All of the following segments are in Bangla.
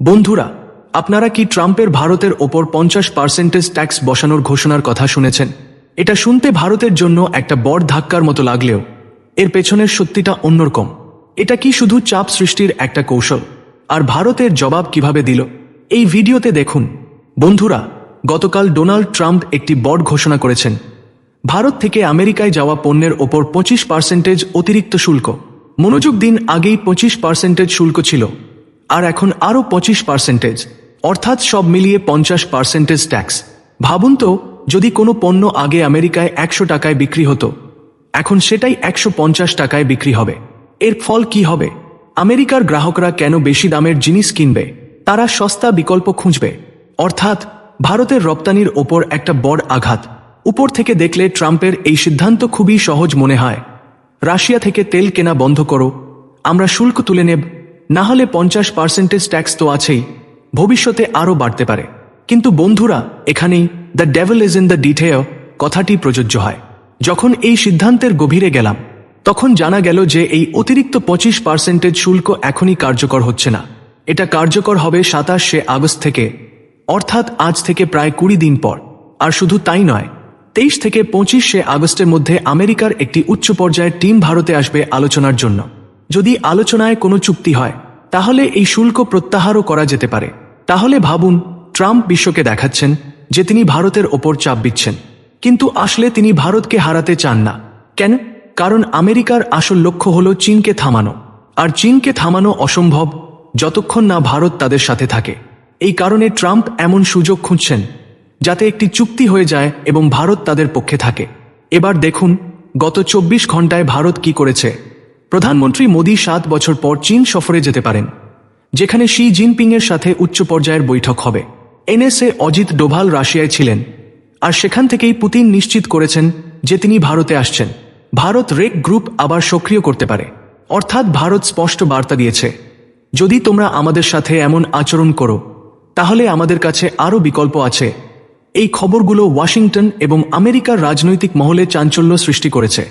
বন্ধুরা, আপনারা কি ট্রাম্পের ভারতের ওপর পঞ্চাশ পার্সেন্টেজ ট্যাক্স বসানোর ঘোষণার কথা শুনেছেন? এটা শুনতে ভারতের জন্য একটা বড় ধাক্কার মতো লাগলেও, এর পেছনের সত্যিটা অন্যরকম। এটা কি শুধু চাপ সৃষ্টির একটা কৌশল? আর ভারতের জবাব কীভাবে দিল? এই ভিডিওতে দেখুন। বন্ধুরা, গতকাল ডোনাল্ড ট্রাম্প একটি বড় ঘোষণা করেছেন। ভারত থেকে আমেরিকায় যাওয়া পণ্যের ওপর পঁচিশ পার্সেন্টেজ অতিরিক্ত শুল্ক। মনোযোগ দিন আগেই পঁচিশ পার্সেন্টেজ শুল্ক ছিল। আর এখন আরও পঁচিশ পার্সেন্টেজ অর্থাৎ সব মিলিয়ে পঞ্চাশ পার্সেন্টেজ ট্যাক্স ভাবুন তো, যদি কোনো পণ্য আগে আমেরিকায় একশো টাকায় বিক্রি হতো, এখন সেটাই একশো পঞ্চাশ টাকায় বিক্রি হবে। এর ফল কি হবে? আমেরিকার গ্রাহকরা কেন বেশি দামের জিনিস কিনবে? তারা সস্তা বিকল্প খুঁজবে। অর্থাৎ, ভারতের রপ্তানির ওপর একটা বড় আঘাত। উপর থেকে দেখলে ট্রাম্পের এই সিদ্ধান্ত খুবই সহজ মনে হয়। রাশিয়া থেকে তেল কেনা বন্ধ করো। আমরা শুল্ক তুলে নেব না হলে পঞ্চাশ পার্সেন্টেজ ট্যাক্স তো আছেই। ভবিষ্যতে আরও বাড়তে পারে। কিন্তু বন্ধুরা, এখানেই the devil is in the detail কথাটি প্রযোজ্য হয়। যখন এই সিদ্ধান্তের গভীরে গেলাম, তখন জানা গেল যে এই অতিরিক্ত পঁচিশ পার্সেন্টেজ শুল্ক এখনই কার্যকর হচ্ছে না। এটা কার্যকর হবে সাতাশে আগস্ট থেকে, অর্থাৎ আজ থেকে প্রায় কুড়ি দিন পর। আর শুধু তাই নয়, তেইশ থেকে পঁচিশে আগস্টের মধ্যে আমেরিকার একটি উচ্চ পর্যায়ের টিম ভারতে আসবে আলোচনার জন্য। যদি আলোচনায় কোনো চুক্তি হয়, তাহলে এই শুল্ক প্রত্যাহারও করা যেতে পারে। তাহলে ভাবুন, ট্রাম্প বিশ্বকে দেখাচ্ছেন যে তিনি ভারতের ওপর চাপ দিচ্ছেন। কিন্তু আসলে তিনি ভারতকে হারাতে চান না। কেন? কারণ আমেরিকার আসল লক্ষ্য হল চীনকে থামানো। আর চীনকে থামানো অসম্ভব যতক্ষণ না ভারত তাদের সাথে থাকে। এই কারণে ট্রাম্প এমন সুযোগ খুঁজছেন, যাতে একটি চুক্তি হয়ে যায় এবং ভারত তাদের পক্ষে থাকে। এবার দেখুন, গত চব্বিশ ঘন্টায় ভারত কি করেছে। প্রধানমন্ত্রী মোদী সাত বছর পর চীন সফরে যেতে পারেন, যেখানে শি জিনপিং এর সাথে উচ্চ পর্যায়ের বৈঠক হবে। এনএসএ অজিত ডোভাল রাশিয়ায় ছিলেন, আর সেখান থেকেই পুতিন নিশ্চিত করেছেন যে তিনি ভারতে আসছেন। ভারত রেক গ্রুপ আবার সক্রিয় করতে পারে। অর্থাৎ ভারত স্পষ্ট বার্তা দিয়েছে, যদি তোমরা আমাদের সাথে এমন আচরণ করো, তাহলে আমাদের কাছে আরও বিকল্প আছে। এই খবরগুলো ওয়াশিংটন এবং আমেরিকার রাজনৈতিক মহলে চাঞ্চল্য সৃষ্টি করেছে।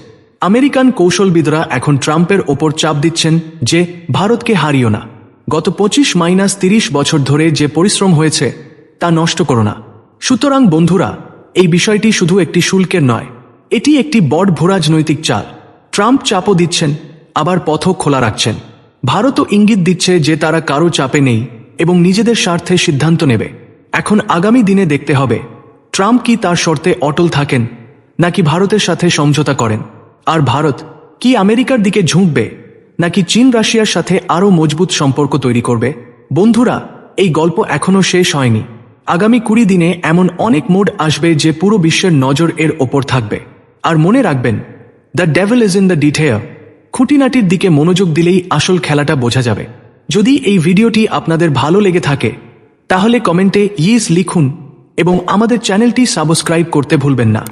আমেরিকান কৌশলবিদরা এখন ট্রাম্পের ওপর চাপ দিচ্ছেন যে ভারতকে হারিও না। গত পঁচিশ মাইনাস তিরিশ বছর ধরে যে পরিশ্রম হয়েছে, তা নষ্ট করো না। সুতরাং বন্ধুরা, এই বিষয়টি শুধু একটি শুল্কের নয়, এটি একটি বড় ভোরাজনৈতিক চাল। ট্রাম্প চাপও দিচ্ছেন, আবার পথও খোলা রাখছেন। ভারতও ইঙ্গিত দিচ্ছে যে তারা কারও চাপে নেই এবং নিজেদের স্বার্থে সিদ্ধান্ত নেবে। এখন আগামী দিনে দেখতে হবে, ট্রাম্প কি তার শর্তে অটল থাকেন, নাকি ভারতের সাথে সমঝোতা করেন। আর ভারত কি আমেরিকার দিকে ঝুঁকবে, নাকি চীন রাশিয়ার সাথে আরও মজবুত সম্পর্ক তৈরি করবে? বন্ধুরা, এই গল্প এখনও শেষ হয়নি। আগামী কুড়ি দিনে এমন অনেক মোড আসবে যে পুরো বিশ্বের নজর এর ওপর থাকবে। আর মনে রাখবেন, the devil is in the ডিটেয়ার খুঁটিনাটির দিকে মনোযোগ দিলেই আসল খেলাটা বোঝা যাবে। যদি এই ভিডিওটি আপনাদের ভালো লেগে থাকে, তাহলে কমেন্টে ইয়েস লিখুন এবং আমাদের চ্যানেলটি সাবস্ক্রাইব করতে ভুলবেন না।